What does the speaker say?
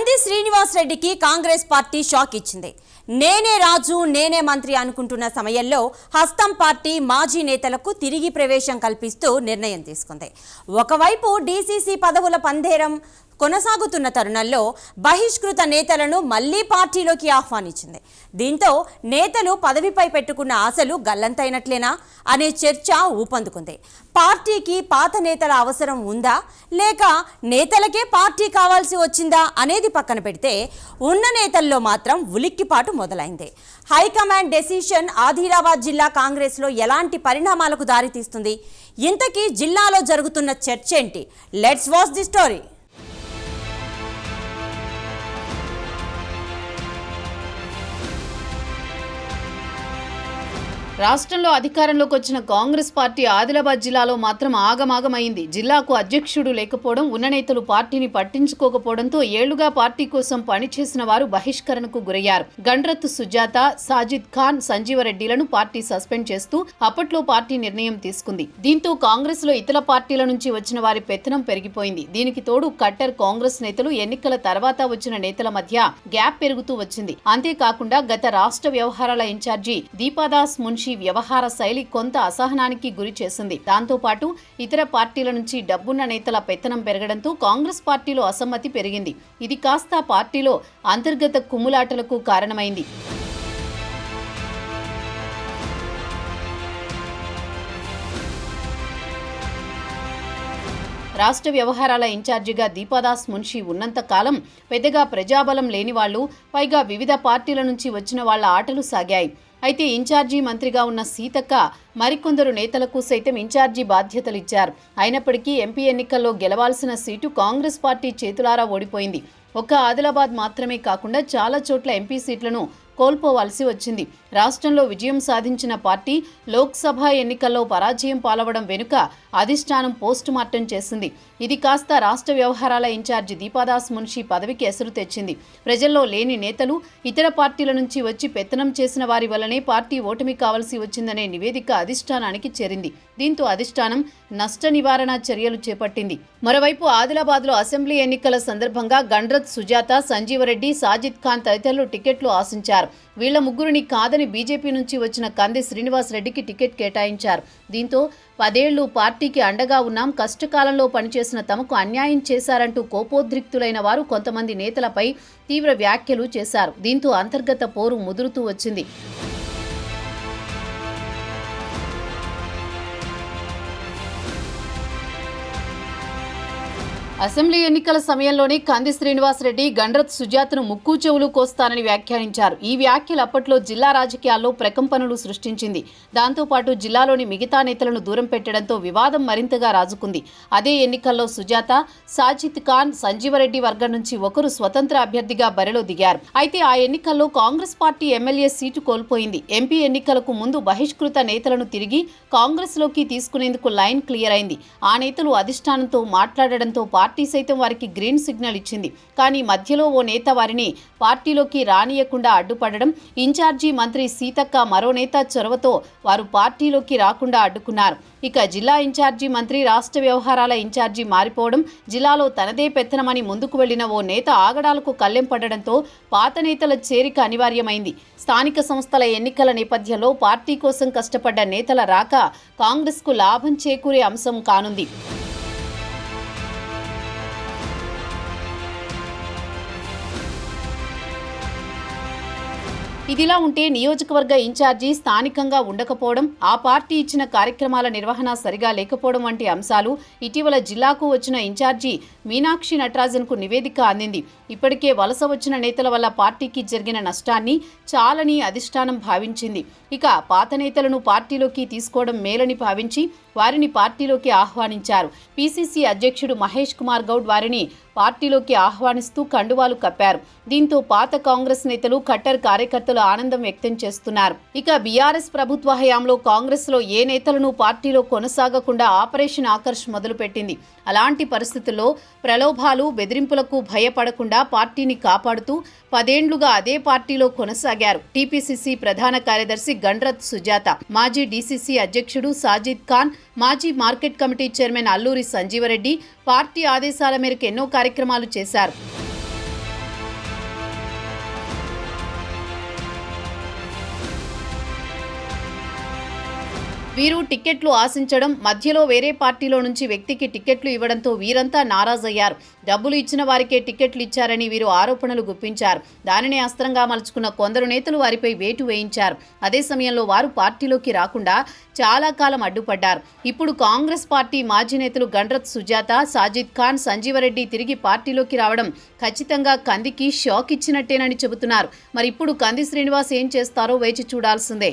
నంది శ్రీనివాస్ రెడ్డికి Congress party shock ఇచ్చింది. నేనే రాజు నేనే మంత్రి అనుకుంటున్న సమయంలో హస్తం పార్టీ మాజీ నేతలకు తిరిగి ప్రవేశం కల్పిస్తూ నిర్ణయం తీసుకుంది. ఒకవైపు డీసీసీ పదవుల పందేరం కొనసాగుతున్న తరుణంలో బహిష్కృత నేతలను మళ్ళీ పార్టీలోకి ఆహ్వానించింది. దీంతో నేతలు పదవిపై పెట్టుకున్న ఆశలు గల్లంతైనట్లేనా అనే చర్చ ఊపందుకుంది. పార్టీకి పాత నేతల అవసరం ఉందా? లేక నేతలకే పార్టీ కావాల్సి వచ్చిందా అనేది పక్కన పెడితే ఉన్న నేతల్లో మాత్రం ఉలిక్కిపాటు మొదలైంది. హైకమాండ్ డెసిషన్ ఆదిలాబాద్ జిల్లా కాంగ్రెస్లో ఎలాంటి పరిణామాలకు దారితీస్తుంది? ఇంతకీ జిల్లాలో జరుగుతున్న చర్చ ఏంటి లెట్స్ వాచ్ ది స్టోరీ. రాష్ట్రంలో అధికారంలోకి వచ్చిన కాంగ్రెస్ పార్టీ ఆదిలాబాద్ జిల్లాలో మాత్రం ఆగమాగమైంది. జిల్లాకు అధ్యక్షుడు లేకపోవడం ఉన్న నేతలు పార్టీని పట్టించుకోకపోవడంతో ఏళ్ళుగా పార్టీ కోసం పనిచేసిన వారు బహిష్కరణకు గురయ్యారు. గండ్రత్ సుజాత సాజిద్ ఖాన్ సంజీవరెడ్డిలను పార్టీ సస్పెండ్ చేస్తూ అప్పట్లో పార్టీ నిర్ణయం తీసుకుంది. దీంతో కాంగ్రెస్లో ఇతర పార్టీల నుంచి వచ్చిన వారి పెత్తనం పెరిగిపోయింది. దీనికి తోడు కట్టర్ కాంగ్రెస్ నేతలు ఎన్నికల తర్వాత వచ్చిన నేతల మధ్య గ్యాప్ పెరుగుతూ వచ్చింది. అంతేకాకుండా గత రాష్ట్ర వ్యవహారాల ఇన్ఛార్జి దీపాదాస్ మున్షి వ్యవహార శైలి కొంత అసహనానికి గురి చేసింది. దాంతో పాటు ఇతర పార్టీల నుంచి డబ్బున్న నేతల పెత్తనం పెరగడంతో కాంగ్రెస్ పార్టీలో అసమ్మతి పెరిగింది. ఇది కాస్త పార్టీలో అంతర్గత కుమ్ములాటలకు కారణమైంది. రాష్ట్ర వ్యవహారాల ఇన్ఛార్జిగా దీపాదాస్ మున్షి ఉన్నంత కాలం పెద్దగా ప్రజాబలం లేని వాళ్ళు పైగా వివిధ పార్టీల నుంచి వచ్చిన వాళ్ళ ఆటలు సాగాయి. అయితే ఇన్ఛార్జి మంత్రిగా ఉన్న సీతక్క మరికొందరు నేతలకు సైతం ఇన్ఛార్జి బాధ్యతలిచ్చారు అయినప్పటికీ ఎంపీ ఎన్నికల్లో గెలవాల్సిన సీటు కాంగ్రెస్ పార్టీ చేతులారా ఓడిపోయింది. ఒక్క ఆదిలాబాద్ మాత్రమే కాకుండా చాలా చోట్ల ఎంపీ సీట్లను కోల్పోవాల్సి వచ్చింది. రాష్ట్రంలో విజయం సాధించిన పార్టీ లోక్సభ ఎన్నికల్లో పరాజయం పాలవడం వెనుక అధిష్టానం పోస్ట్ మార్టం చేసింది. ఇది కాస్త రాష్ట్ర వ్యవహారాల ఇన్ఛార్జి దీపాదాస్ మున్షి పదవికి ఎసరు తెచ్చింది. ప్రజల్లో లేని నేతలు ఇతర పార్టీల నుంచి వచ్చి పెత్తనం చేసిన వారి వల్లనే పార్టీ ఓటమి కావాల్సి వచ్చిందనే నివేదిక అధిష్టానానికి చేరింది. దీంతో అధిష్టానం నష్ట నివారణ చర్యలు చేపట్టింది. మరోవైపు ఆదిలాబాద్లో అసెంబ్లీ ఎన్నికల సందర్భంగా గండ్రత్ సుజాత సంజీవరెడ్డి సాజిద్ ఖాన్ తదితరులు టికెట్లు ఆశించారు. వీళ్ళ ముగ్గురిని కాదని బీజేపీ నుంచి వచ్చిన కంది శ్రీనివాస్ రెడ్డికి టికెట్ కేటాయించారు. దీంతో పదేళ్ళు పార్టీకి అండగా ఉన్నాం కష్టకాలంలో పనిచేసిన తమకు అన్యాయం చేశారంటూ కోపోద్రిక్తులైన వారు కొంతమంది నేతలపై తీవ్ర వ్యాఖ్యలు చేశారు. దీంతో అంతర్గత పోరు ముదురుతూ వచ్చింది. అసెంబ్లీ ఎన్నికల సమయంలోనే కంది శ్రీనివాస్ రెడ్డి గండ్రత్ సుజాతను ముక్కు చెవులు కోస్తానని వ్యాఖ్యానించారు. ఈ వ్యాఖ్యలు అప్పట్లో జిల్లా రాజకీయాల్లో ప్రకంపనలు సృష్టించింది. దాంతోపాటు జిల్లాలోని మిగతా నేతలను దూరం పెట్టడంతో వివాదం మరింతగా రాజుకుంది. అదే ఎన్నికల్లో సుజాత సాజిద్ ఖాన్ సంజీవరెడ్డి వర్గం నుంచి ఒకరు స్వతంత్ర అభ్యర్థిగా బరిలో దిగారు. అయితే ఆ ఎన్నికల్లో కాంగ్రెస్ పార్టీ ఎమ్మెల్యే సీటు కోల్పోయింది. ఎంపీ ఎన్నికలకు ముందు బహిష్కృత నేతలను తిరిగి కాంగ్రెస్లోకి తీసుకునేందుకు లైన్ క్లియర్ అయింది. ఆ నేతలు అధిష్టానంతో మాట్లాడడంతో పార్టీ సైతం వారికి గ్రీన్ సిగ్నల్ ఇచ్చింది. కానీ మధ్యలో ఓ నేత వారిని పార్టీలోకి రానియకుండా అడ్డుపడడం ఇన్ఛార్జీ మంత్రి సీతక్క మరో నేత చొరవతో వారు పార్టీలోకి రాకుండా అడ్డుకున్నారు. ఇక జిల్లా ఇన్ఛార్జీ మంత్రి రాష్ట్ర వ్యవహారాల ఇన్ఛార్జీ మారిపోవడం జిల్లాలో తనదే పెత్తనమని ముందుకు వెళ్ళిన ఓ నేత ఆగడాలకు కళ్ళెం పడడంతో పాత నేతల చేరిక అనివార్యమైంది. స్థానిక సంస్థల ఎన్నికల నేపథ్యంలో పార్టీ కోసం కష్టపడ్డ నేతల రాక కాంగ్రెస్కు లాభం చేకూరే అంశం కానుంది. ఇదిలా ఉంటే నియోజకవర్గ ఇన్ఛార్జి స్థానికంగా ఉండకపోవడం ఆ పార్టీ ఇచ్చిన కార్యక్రమాల నిర్వహణ సరిగా లేకపోవడం వంటి అంశాలు ఇటీవల జిల్లాకు వచ్చిన ఇన్ఛార్జి మీనాక్షి నటరాజన్కు నివేదిక అందింది. ఇప్పటికే వలస వచ్చిన నేతల వల్ల పార్టీకి జరిగిన నష్టాన్ని చాలని అధిష్టానం భావించింది. ఇక పాత నేతలను పార్టీలోకి తీసుకోవడం మేలని భావించి వారిని పార్టీలోకి ఆహ్వానించారు. పీసీసీ అధ్యక్షుడు మహేష్ కుమార్ గౌడ్ వారిని పార్టీలోకి ఆహ్వానిస్తూ కండువాలు కప్పారు. దీంతో పాత కాంగ్రెస్ నేతలు ఖట్టర్ కార్యకర్తలు ఆనందం వ్యక్తం చేస్తున్నారు. ఇక బీఆర్ఎస్ ప్రభుత్వ హయాంలో కాంగ్రెస్లో ఏ నేతలను పార్టీలో కొనసాగకుండా ఆపరేషన్ ఆకర్ష్ మొదలుపెట్టింది. అలాంటి పరిస్థితుల్లో ప్రలోభాలు బెదిరింపులకు భయపడకుండా పార్టీని కాపాడుతూ పదేండ్లుగా అదే పార్టీలో కొనసాగారు. టీపీసీసీ ప్రధాన కార్యదర్శి గండ్రత్ సుజాత మాజీ డీసీసీ అధ్యక్షుడు సాజిద్ ఖాన్ మాజీ market committee chairman Alluri Sanjeevareddy party ఆదేశాల మేరకు ఎన్నో కార్యక్రమాలు చేశారు. వీరు టిక్కెట్లు ఆశించడం మధ్యలో వేరే పార్టీలో నుంచి వ్యక్తికి టిక్కెట్లు ఇవ్వడంతో వీరంతా నారాజయ్యారు. డబ్బులు ఇచ్చిన వారికే టిక్కెట్లు ఇచ్చారని వీరు ఆరోపణలు గుప్పించారు. దానిని అస్త్రంగా మలుచుకున్న కొందరు నేతలు వారిపై వేటు వేయించారు. అదే సమయంలో వారు పార్టీలోకి రాకుండా చాలా కాలం అడ్డుపడ్డారు. ఇప్పుడు కాంగ్రెస్ పార్టీ మాజీ నేతలు గండ్రత్ సుజాత సాజిద్ ఖాన్ సంజీవరెడ్డి తిరిగి పార్టీలోకి రావడం ఖచ్చితంగా కందికి షాక్ ఇచ్చినట్టేనని చెబుతున్నారు. మరి ఇప్పుడు కంది శ్రీనివాస్ ఏం చేస్తారో వేచి చూడాల్సిందే.